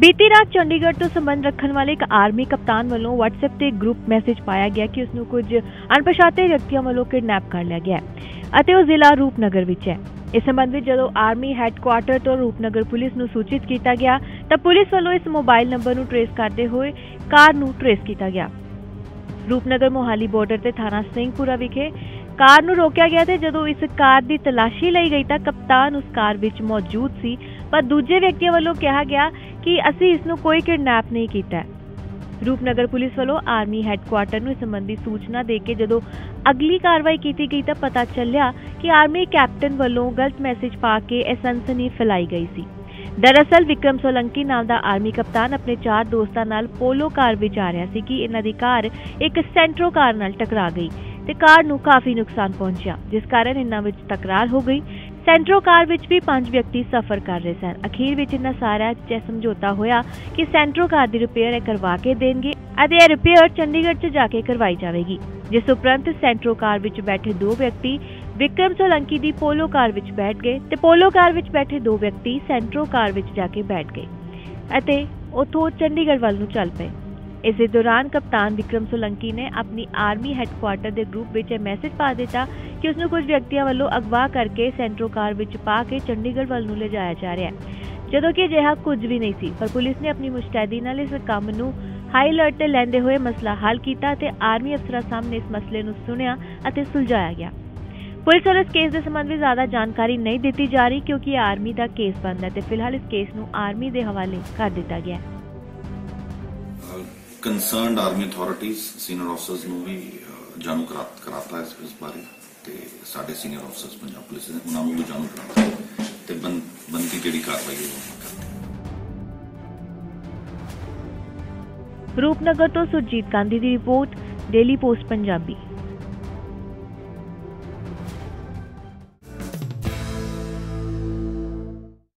ਬੀਤੀ ਰਾਤ ਚੰਡੀਗੜ੍ਹ ਤੋਂ ਸੰਬੰਧ ਰੱਖਣ ਵਾਲੇ ਇੱਕ ਆਰਮੀ ਕਪਤਾਨ ਵੱਲੋਂ WhatsApp ਤੇ ਗਰੁੱਪ ਮੈਸੇਜ ਪਾਇਆ ਗਿਆ ਕਿ ਉਸ ਨੂੰ ਕੁਝ ਅਣਪਛਾਤੇ ਵਿਅਕਤੀਆਂ ਵੱਲੋਂ ਕਿਡਨੈਪ ਕਰ ਲਿਆ ਗਿਆ ਅਤੇ ਉਹ ਜ਼ਿਲ੍ਹਾ ਰੂਪਨਗਰ ਵਿੱਚ ਹੈ। ਇਸ ਸੰਬੰਧ ਵਿੱਚ ਜਦੋਂ ਆਰਮੀ ਹੈੱਡਕੁਆਰਟਰ ਤੋਂ ਰੂਪਨਗਰ ਪੁਲਿਸ ਨੂੰ ਸੂਚਿਤ ਕੀਤਾ ਗਿਆ, ਤਾਂ ਪੁਲਿਸ ਵੱਲੋਂ ਇਸ ਮੋਬਾਈਲ ਨੰਬਰ ਨੂੰ ਟਰੇਸ ਕਰਦੇ ਹੋਏ ਕਾਰ ਨੂੰ ਟਰੇਸ ਕੀਤਾ ਗਿਆ। ਰੂਪਨਗਰ ਮੋਹਾਲੀ ਬਾਰਡਰ ਤੇ ਥਾਣਾ ਸਿੰਘਪੁਰਾ ਵਿਖੇ ਕਾਰ ਨੂੰ ਰੋਕਿਆ ਗਿਆ ਤੇ ਜਦੋਂ ਇਸ ਕਾਰ ਦੀ ਤਲਾਸ਼ੀ ਲਈ ਗਈ ਤਾਂ ਕਪਤਾਨ ਉਸ ਕਾਰ ਵਿੱਚ ਮੌਜੂਦ ਸੀ, ਪਰ ਦੂਜੇ ਵਿਅਕਤੀਆਂ ਵੱਲੋਂ ਕਿਹਾ ਗਿਆ ਕਿ ਅਸੀਂ ਇਸ ਨੂੰ ਕੋਈ ਕਿਡਨੈਪ ਨਹੀਂ ਕੀਤਾ। ਰੂਪਨਗਰ ਪੁਲਿਸ ਵੱਲੋਂ ਆਰਮੀ ਹੈੱਡਕੁਆਰਟਰ ਨੂੰ ਇਸ ਸੰਬੰਧੀ ਸੂਚਨਾ ਦੇ ਕੇ ਜਦੋਂ ਅਗਲੀ ਕਾਰਵਾਈ ਕੀਤੀ ਗਈ ਤਾਂ ਪਤਾ ਚੱਲਿਆ ਕਿ ਆਰਮੀ ਕੈਪਟਨ ਵੱਲੋਂ ਗਲਤ ਮੈਸੇਜ ਪਾ ਕੇ ਇਹ ਸਨਸਨੀ ਫੈਲਾਈ ਗਈ ਸੀ। ਦਰਅਸਲ ਵਿਕਰਮ ਸੋਲੰਕੀ ਨਾਲ ਦਾ ਆਰਮੀ ਕਪਤਾਨ ਆਪਣੇ ਚਾਰ ਦੋਸਤਾਂ ਨਾਲ ਪੋਲੋ ਕਾਰ ਵਿੱਚ ਆ ਰਿਹਾ ਸੀ ਕਿ ਇਹਨਾਂ ਦੀ ਕਾਰ ਇੱਕ ਸੈਂਟਰੋ ਕਾਰ ਨਾਲ ਟਕਰਾ ਗਈ ਤੇ ਕਾਰ ਨੂੰ ਕਾਫੀ ਨੁਕਸਾਨ ਪਹੁੰਚਿਆ, ਜਿਸ ਕਾਰਨ ਇਹਨਾਂ ਵਿੱਚ ਤਕਰਾਰ ਹੋ ਗਈ ਸੈਂਟਰੋ ਕਾਰ ਵਿੱਚ ਵੀ ਪੰਜ ਵਿਅਕਤੀ ਸਫ਼ਰ ਕਰ ਰਹੇ ਸਨ। ਅਖੀਰ ਵਿੱਚ ਇਹਨਾਂ ਸਾਰਿਆਂ 'ਚ ਸਮਝੌਤਾ ਹੋਇਆ ਕਿ ਸੈਂਟਰੋ ਕਾਰ ਦੀ ਰਿਪੇਅਰ ਕਰਵਾ ਕੇ ਦੇਣਗੇ ਅਤੇ ਇਹ ਰਿਪੇਅਰ ਚੰਡੀਗੜ੍ਹ 'ਚ ਜਾ ਕੇ ਕਰਵਾਈ ਜਾਵੇਗੀ, ਜਿਸ ਉਪਰੰਤ ਸੈਂਟਰੋ ਕਾਰ ਵਿੱਚ ਬੈਠੇ ਦੋ ਵਿਅਕਤੀ ਵਿਕਰਮ ਸੋਲੰਕੀ ਦੀ ਪੋਲੋ ਕਾਰ ਵਿੱਚ ਬੈਠ ਗਏ ਤੇ ਪੋਲੋ ਕਾਰ ਵਿੱਚ ਬੈਠੇ ਦੋ ਵਿਅਕਤੀ ਸੈਂਟਰੋ ਕਾਰ ਵਿੱਚ ਜਾ ਕੇ ਬੈਠ ਗਏ ਅਤੇ ਉਥੋਂ ਚੰਡੀਗੜ੍ਹ ਵੱਲ ਨੂੰ ਚੱਲ ਪਏ। ਇਸੇ ਦੌਰਾਨ ਕਪਤਾਨ ਵਿਕਰਮ ਸੋਲੰਕੀ ਨੇ ਆਪਣੀ ਆਰਮੀ ਹੈੱਡਕੁਆਰਟਰ ਦੇ ਗਰੁੱਪ ਵਿੱਚ ਇਹ ਮੈਸੇਜ ਪਾ ਦਿੱਤਾ ਕਿ ਉਸ ਨੂੰ ਕੁਝ ਵਿਅਕਤੀਆਂ ਵੱਲੋਂ ਅਗਵਾ ਕਰਕੇ ਸੈਂਟਰੋ ਕਾਰ ਵਿੱਚ ਪਾ ਕੇ ਚੰਡੀਗੜ੍ਹ ਵੱਲ ਨੂੰ ਲਿਜਾਇਆ ਜਾ ਰਿਹਾ ਹੈ। ਜਦੋਂ ਕਿ ਅਜਿਹਾ ਕੁਝ ਵੀ ਨਹੀਂ ਸੀ, ਪਰ ਪੁਲਿਸ ਨੇ ਆਪਣੀ ਮੁਸ਼ਤੈਦੀ ਨਾਲ ਇਸ ਕੰਮ ਨੂੰ ਹਾਈ ਅਲਰਟ ਤੇ ਲੈਂਦੇ ਹੋਏ ਮਸਲਾ ਹੱਲ ਕੀਤਾ ਤੇ ਆਰਮੀ ਅਫਸਰਾਂ ਸਾਹਮਣੇ ਇਸ ਮਸਲੇ ਨੂੰ ਸੁਣਿਆ ਅਤੇ ਸੁਲਝਾਇਆ ਗਿਆ। ਪੁਲਿਸ ਵੱਲੋਂ ਇਸ ਕੇਸ ਦੇ ਸੰਬੰਧ ਵਿੱਚ ਜ਼ਿਆਦਾ ਜਾਣਕਾਰੀ ਨਹੀਂ ਦਿੱਤੀ ਜਾ ਰਹੀ ਕਿਉਂਕਿ ਇਹ ਆਰਮੀ ਦਾ ਕੇਸ ਬਣਦਾ ਹੈ ਤੇ ਫਿਲਹਾਲ ਇਸ ਕੇਸ ਨੂੰ ਆਰਮੀ ਦੇ ਹਵਾਲੇ ਕਰ ਦਿੱਤਾ ਗਿਆ ਹੈ। Concerned army authorities senior officers ਨੂੰ ਵੀ ਜਾਣੂ ਕਰਾ ਕਰਾਤਾ ਇਸ ਇਸ ਬਾਰੇ ਤੇ ਸਾਡੇ ਸੀਨੀਅਰ ਅਫਸਰਸ ਪੰਜਾਬ ਪੁਲਿਸ ਨੇ ਉਹਨਾਂ ਨੂੰ ਵੀ ਜਾਣੂ ਕਰਾਤਾ ਤੇ ਬੰ- ਬਣਦੀ ਜਿਹੜੀ ਕਾਰਵਾਈ ਹੈ ਉਹ ਕਰਦੇ ਰੂਪਨਗਰ ਤੋਂ ਸੁਰਜੀਤ ਗਾਂਧੀ ਦੀ ਰਿਪੋਰਟ ਡੇਲੀ ਪੋਸਟ ਪੰਜਾਬੀ।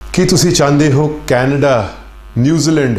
ਕੀ ਤੁਸੀਂ ਚਾਹੁੰਦੇ ਹੋ ਕੈਨੇਡਾ ਨਿਊਜ਼ੀਲੈਂਡ